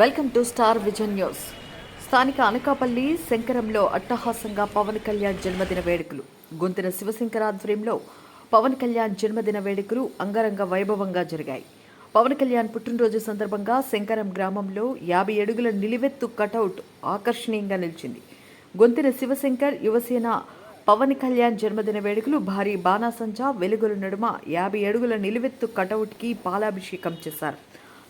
Welcome to Star Vision news. స్థానిక అనకాపల్లి శంకరంలో అట్టహాసంగా పవన్ కళ్యాణ్ జన్మదిన వేడుకలు. గొంతున శివశంకర్ ఆధ్వర్యంలో పవన్ కళ్యాణ్ జన్మదిన వేడుకలు అంగరంగ వైభవంగా జరిగాయి. పవన్ కళ్యాణ్ పుట్టినరోజు సందర్భంగా శంకరం గ్రామంలో యాభై అడుగుల నిలువెత్తు కటౌట్ ఆకర్షణీయంగా నిలిచింది. గొంతున శివశంకర్ యువసేన పవన్ కళ్యాణ్ జన్మదిన వేడుకలు భారీ బాణాసంచా వెలుగుల నడుమ యాభై అడుగుల నిలువెత్తు కటౌట్కి పాలాభిషేకం చేశారు.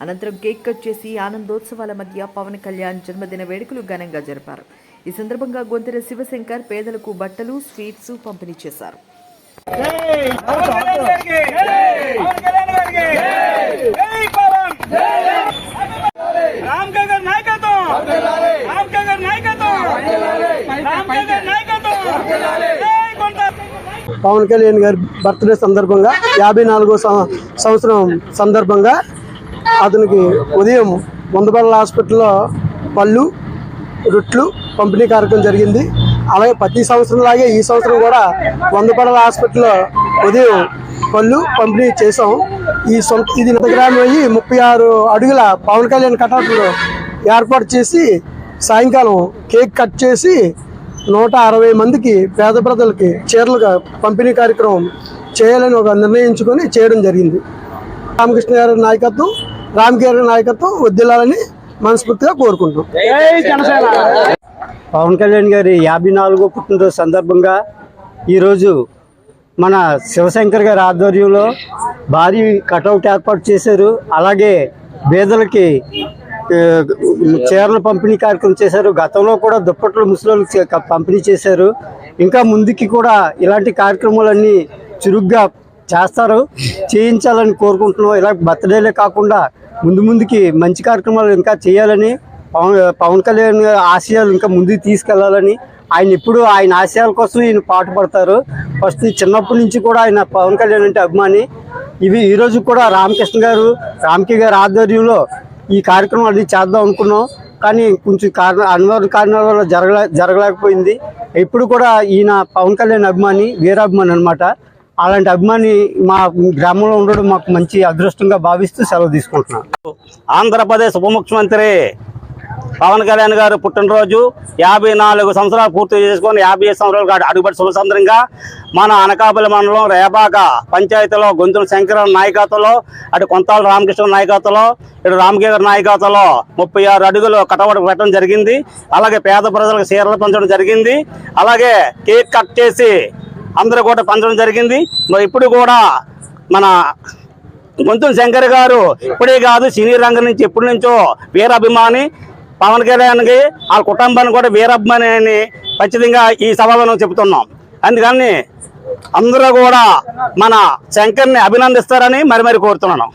అనంతరం కేక్ కట్ చేసి ఆనందోత్సవాల మధ్య పవన్ కళ్యాణ్ జన్మదిన వేడుకలు ఘనంగా జరిపారు. ఈ సందర్భంగా గొంతుల శివశంకర్ పేదలకు బట్టలు స్వీట్స్ పంపిణీ చేశారు. పవన్ కళ్యాణ్ గారి బర్త్డే సందర్భంగా యాభై నాలుగో సంవత్సరం సందర్భంగా అతనికి ఉదయం ముందుబల్ల హాస్పిటల్లో పళ్ళు రొట్లు పంపిణీ కార్యక్రమం జరిగింది. అలాగే ప్రతి సంవత్సరం లాగే ఈ సంవత్సరం కూడా వందపడల హాస్పిటల్లో ఉదయం పళ్ళు పంపిణీ చేసాం ఈ సొంత ఇది గ్రామం అయ్యి ముప్పై ఆరు అడుగుల పవన్ కళ్యాణ్ కటాట్లు ఏర్పాటు చేసి సాయంకాలం కేక్ కట్ చేసి నూట అరవై మందికి పేద ప్రజలకి చీరలుగా పంపిణీ కార్యక్రమం చేయాలని ఒక నిర్ణయించుకొని చేయడం జరిగింది. రామకృష్ణ గారి నాయకత్వం రామకి గారి నాయకత్వం వద్దిల్లాలని మనస్ఫూర్తిగా కోరుకుంటున్నాం. పవన్ కళ్యాణ్ గారి యాభై నాలుగో పుట్టినరోజు సందర్భంగా ఈరోజు మన శివశంకర్ గారి ఆధ్వర్యంలో భారీ కటౌట్ ఏర్పాటు చేశారు. అలాగే పేదలకి ఆ, చీరల పంపిణీ కార్యక్రమం చేశారు. గతంలో కూడా దుప్పట్లు చే- పంపిణీ చేశారు. ఇంకా ముందుకి కూడా ఇలాంటి కార్యక్రమాలన్నీ చురుగ్గా చేస్తారు. చేయించాలని కోరుకుంటున్నాం. ఇలా బర్త్డేలే కాకుండా ముందు ముందుకి మంచి కార్యక్రమాలు ఇంకా చేయాలని పవన్ పవన్ కళ్యాణ్ ఆశయాలు ఇంకా ముందుకు తీసుకెళ్ళాలని ఆయన ఎప్పుడు ఆయన ఆశయాల కోసం ఈయన పాటుపడతారు ఫస్ట్ చిన్నప్పటి నుంచి కూడా ఆయన పవన్ కళ్యాణ్ అంటే అభిమాని. ఇవి ఈరోజు కూడా రామకృష్ణ గారు రామ్కి గారి ఆధ్వర్యంలో ఈ కార్యక్రమం అన్ని చేద్దాం అనుకున్నాం. కానీ కొంచెం కారణ అనివార్య కారణాల వల్ల జరగలే జరగలేకపోయింది. ఇప్పుడు కూడా ఈయన పవన్ కళ్యాణ్ అభిమాని వీరాభిమాని అనమాట అలాంటి అభిమాని మా గ్రామంలో ఉండడం మాకు మంచి అదృష్టంగా భావిస్తూ సెలవు తీసుకుంటున్నాను ఆంధ్రప్రదేశ్ ఉప ముఖ్యమంత్రి పవన్ కళ్యాణ్ గారు పుట్టినరోజు యాభై నాలుగు సంవత్సరాలు పూర్తి చేసుకొని యాభై ఐదు సంవత్సరాలు అడుగుబడి శుభ సందర్భంగా మన అనకాపల్లి మండలం రేబాక పంచాయతీలో గొంతుల శంకర నాయకత్వంలో అటు కొంతాల రామకృష్ణ నాయకత్వంలో ఇటు రామగిరి నాయకత్వంలో ముప్పై ఆరు అడుగులు కటవడ పెట్టడం జరిగింది. అలాగే పేద ప్రజలకు చీరలు పంచడం జరిగింది. అలాగే కేక్ కట్ చేసి అందరూ కూడా పంచడం జరిగింది. మరి ఇప్పుడు కూడా మన గొంతుల శంకర్ గారు ఇప్పుడే కాదు సినీ రంగం నుంచి ఎప్పటి నుంచో వీరాభిమాని పవన్ కళ్యాణ్కి ఆ కుటుంబాన్ని కూడా వీరాభిమాని అని ఖచ్చితంగా ఈ సభలో చెబుతున్నాం. అందుకని అందరూ కూడా మన శంకర్ని అభినందిస్తారని మరి మరి కోరుతున్నాను.